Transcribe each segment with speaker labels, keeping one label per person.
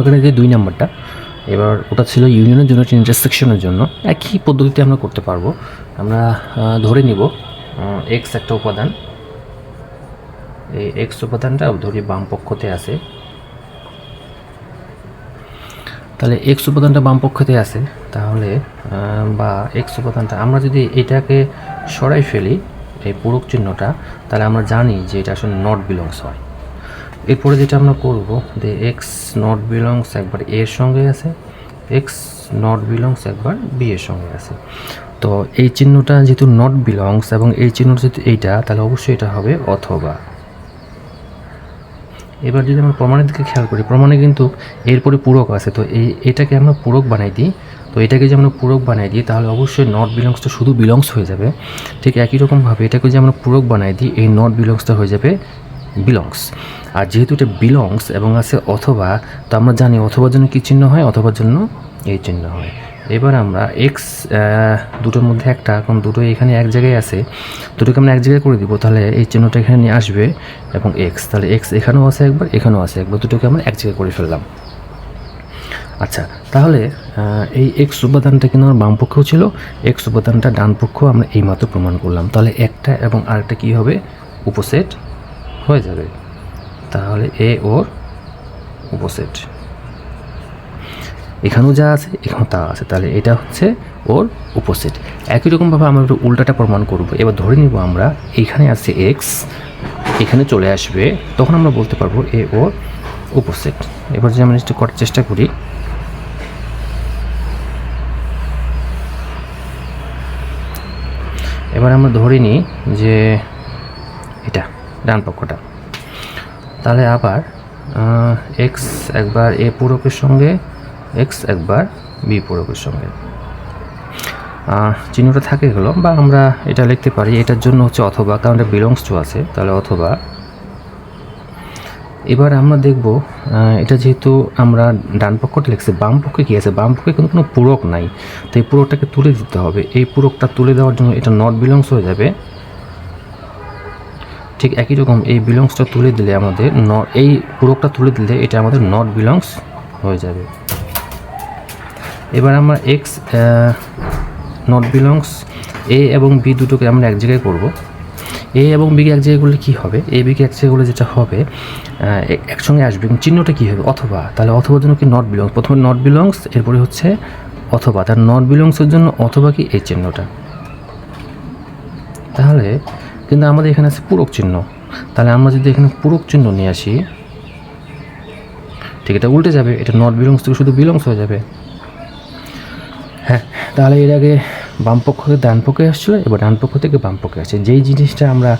Speaker 1: ওখানে যে দুই নাম্বারটা, এবার ওটা ছিল ইউনিয়নের জন্য ইন্টারসেকশনের জন্য। একই পদ্ধতিতে আমরা করতে পারব। আমরা ধরে নিব এক্স একটা উপাদান। এই এক্স উপাদানটা ধরি বাম পক্ষতে আছে। তাহলে এক্স উপাদানটা বাম পক্ষতে আছে। তাহলে বা এক্স উপাদানটা, আমরা যদি এটাকে সরাই ফেলি, এই পূরক চিহ্নটা, তাহলে আমরা জানি যে এটা আসলে নট বিলংস হয়। এরপরে যেটা আমরা করব, যে এক্স নট বিলংস একবার এর সঙ্গে আছে এক্স নট বিলংস একবার বি এর সঙ্গে আছে। তো এই চিহ্নটা যেহেতু নট বিলংস এবং এই চিহ্নটা যেহেতু এইটা, তাহলে অবশ্যই এটা হবে অথবা। এবার যদি আমরা প্রমাণের দিকে খেয়াল করি, প্রমাণে কিন্তু এরপরে পূরক আছে, তো এই, এটাকে আমরা পূরক বানাই দিই। তো এটাকে যে আমরা পূরক বানাই দিই, তাহলে অবশ্যই নট বিলংসটা শুধু বিলংস হয়ে যাবে। ঠিক একই রকমভাবে এটাকে যে আমরা পূরক বানাই দিই, এই নট বিলংসটা হয়ে যাবে বিলংস আর যেহেতু এটা বিলংস এবং আছে অথবা, তো আমরা জানি অথবার জন্য কী চিহ্ন হয়, অথবার জন্য এই চিহ্ন হয়। এবার আমরা এক্স দুটোর মধ্যে একটা এখন দুটো এখানে এক জায়গায় আছে, দুটোকে আমরা এক জায়গায় করে দিব, তাহলে এই চিহ্নটা এখানে নিয়ে আসবে এবং এক্স তাহলে এক্স এখানেও আছে একবার, এখানেও আছে একবার, দুটোকে আমরা এক জায়গায় করে ফেললাম। আচ্ছা তাহলে এই এক্স উপাদানটা কিন্তু আমার বাম পক্ষেও ছিল এক্স উপাদানটা ডান পক্ষেও আমরা এইমাত্র প্রমাণ করলাম। তাহলে একটা এবং আরেকটা কী হবে? উপসেট। হয়ে যাবে, তাহলে এ ওর উপসেট। এখানেও যা আছে, এখানেও তা আছে, তাহলে এটা হচ্ছে ওর উপসেট। একই রকমভাবে আমরা একটু উল্টাটা প্রমাণ করব। এবার ধরে নিব আমরা, এইখানে আছে এক্স এখানে চলে আসবে, তখন আমরা বলতে পারব এ ওর উপসেট। এবার যদি আমরা একটু করার চেষ্টা করি, এবার আমরা ধরে নিই যে এটা। ডান পক্ষটা। তাহলে আবার এক্স একবার এ পূরকের সঙ্গে এক্স একবার বি পূরকের সঙ্গে। চিহ্নটা থাকে গেলো বা আমরা এটা লিখতে পারি, এটার জন্য হচ্ছে অথবা, কারণ এটা বিলংস টু আছে, তাহলে অথবা। এবার আমরা দেখব এটা যেহেতু আমরা ডান পক্ষটা লিখছি, বাম পক্ষে কী আছে? বাম পক্ষে কিন্তু কোনো পূরক নাই। তো এই পূরকটাকে তুলে দিতে হবে। এই পূরকটা তুলে দেওয়ার জন্য এটা নট বিলংস হয়ে যাবে। ঠিক একই রকম এই বিলংসটা তুলে দিলে আমাদের ন, এই পূরকটা তুলে দিলে এটা আমাদের নট বিলংস হয়ে যাবে। এবার আমরা এক্স নট বিলংস এ এবং বি দুটোকে আমরা এক জায়গায় করব। এ এবং বিকে এক জায়গায় করলে কী হবে? এ বিকে এক জায়গায় করলে যেটা হবে একসঙ্গে আসবে চিহ্নটা কী হবে? অথবা, তাহলে অথবার জন্য কি নট বিলংস প্রথমে নট বিলংস এরপরে হচ্ছে অথবা। তার নট বিলংসের জন্য অথবা কি এই চিহ্নটা? তাহলে কিন্তু আমাদের এখানে আছে পূরক চিহ্ন। তাহলে আমরা যদি এখানে পূরক চিহ্ন নিয়ে আসি, ঠিক এটা উল্টে যাবে, এটা নট বিলংস থেকে শুধু বিলংস হয়ে যাবে। হ্যাঁ তাহলে এর আগে বাম পক্ষ থেকে ডান পক্ষে আসছিল, এবার ডান পক্ষ থেকে বাম পক্ষে আসছে। যেই জিনিসটা আমরা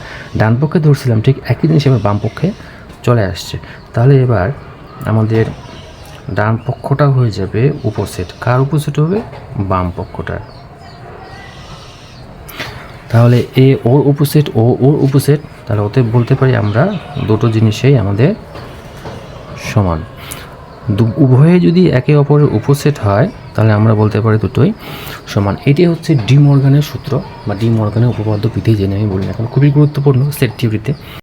Speaker 1: ডান পক্ষে ধরছিলাম, ঠিক একই জিনিস এবার বাম পক্ষে চলে আসছে। তাহলে এবার আমাদের ডান পক্ষটা হয়ে যাবে উপসেট কার উপসেট হবে? বাম পক্ষটা তাহলে এ, ওর উপসেট, ও, ওর উপসেট, তাহলে ওতে বলতে পারি আমরা দুটো জিনিসেই আমাদের সমান। উভয়ে যদি একে অপরের উপসেট হয়, তাহলে আমরা বলতে পারি দুটোই সমান। এটি হচ্ছে ডি মর্গানের সূত্র বা ডি মর্গানের উপপাদ্য বিধি জেনে আমি বলি না কারণ খুবই গুরুত্বপূর্ণ সেট থিওরিতে।